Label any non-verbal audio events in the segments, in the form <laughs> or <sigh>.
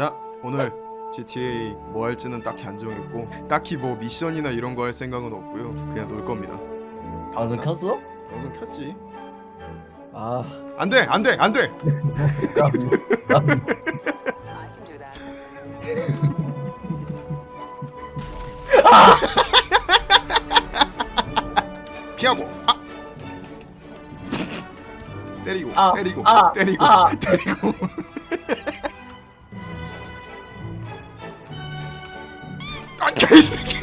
자 오늘 GTA 뭐 할지는 딱히 안 정했고 딱히 뭐 미션이나 이런 거 할 생각은 없고요. 그냥 놀 겁니다. 방송 켰어? 방송 켰지. 아, 안돼 안돼 안돼! 난, <laughs> 난 I can do that. 피하고. 아. 때리고 아, 때리고 아, 때리고 아. 때리고 <laughs> 아 개새끼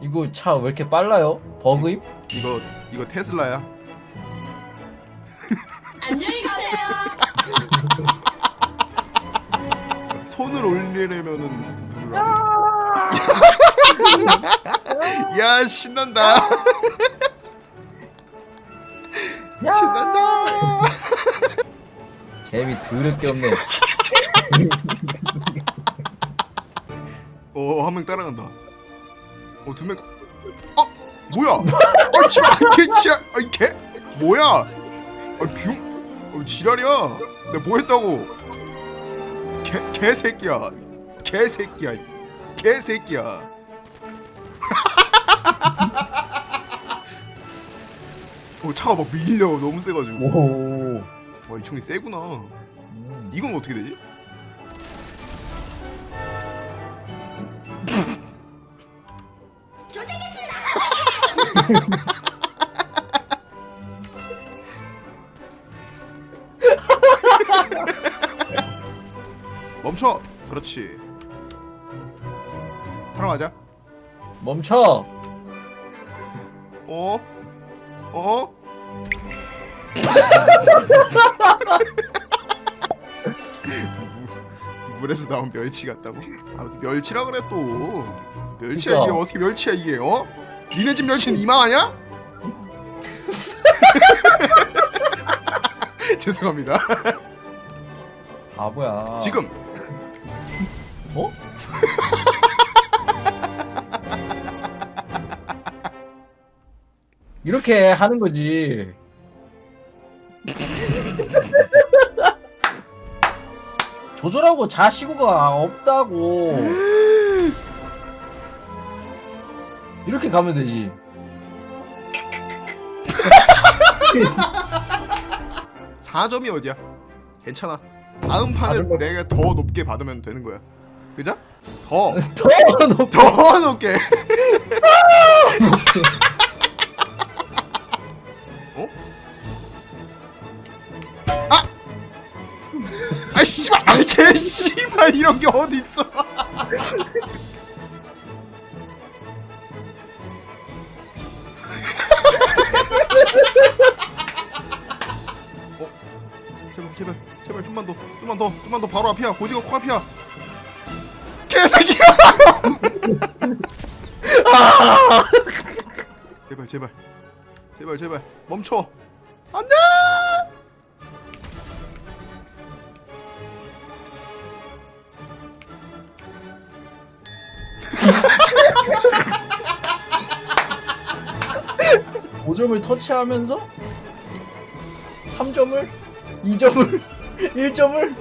이거 차 왜 이렇게 빨라요? 버그임? 이거 이거 테슬라야 손을 올리려면은 누르라 야 신난다 <laughs> 신난다 재미 드럽게 없네. <laughs> 어, 한 명 따라간다. 어, 두 명. 어, 뭐야? 어, 지랄, 개, 지랄, 아이 개, 뭐야? 아, 뷰, 어, 지랄이야. 내가 뭐 했다고? 개, 개새끼야, 개새끼야, 개새끼야. <laughs> 어, 차가 막 밀려, 너무 세가지고. 오. 와, 이 총이 세구나. 음. 이건 어떻게 되지? <laughs> 멈춰. 그렇지. 사랑하자. 멈춰. 어? 어? 무- <laughs> 물에서 나온 멸치 같다고? 아 무슨 멸치라 그래 또 멸치야 그러니까. 이게 어떻게 멸치야 이게 어? 니네 집 멸치는 이만하냐? <laughs> 죄송합니다 바보야. 지금 어? 이렇게 하는 거지. <laughs> 조절하고 자시고가 없다고. 이렇게 가면 되지. <laughs> 4점이 어디야? 괜찮아 다음 판은 거- 내가 더 높게 받으면 되는 거야 그죠? 더 더 <laughs> 높. 더 높게. 아 씨발! 아이 개 씨발 이런 게 어디 있어? 어? 제발 제발 제발 좀만 더 좀만 더 좀만 더 바로 앞이야 고지가 코앞이야 개새끼야 제발 제발 제발 제발 멈춰 안돼 <laughs> 오점을 터치하면서? 3점을? 2점을? 1점을?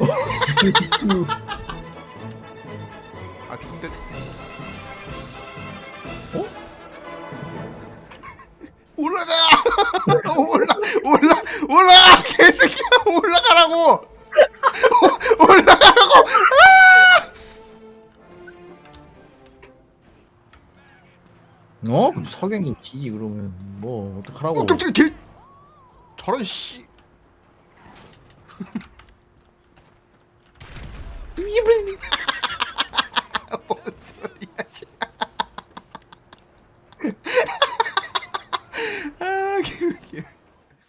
<laughs> 아 죽대. 어? 올라가! <laughs> 올라 올라 올라 개새끼야! 올라가라고! 오- 올라가라고 어? 그럼 석양님 지지 그러면 뭐 어떡하라고? 어 깜짝이야. 개 저런 씨 뭔 <laughs> 소리야 씨.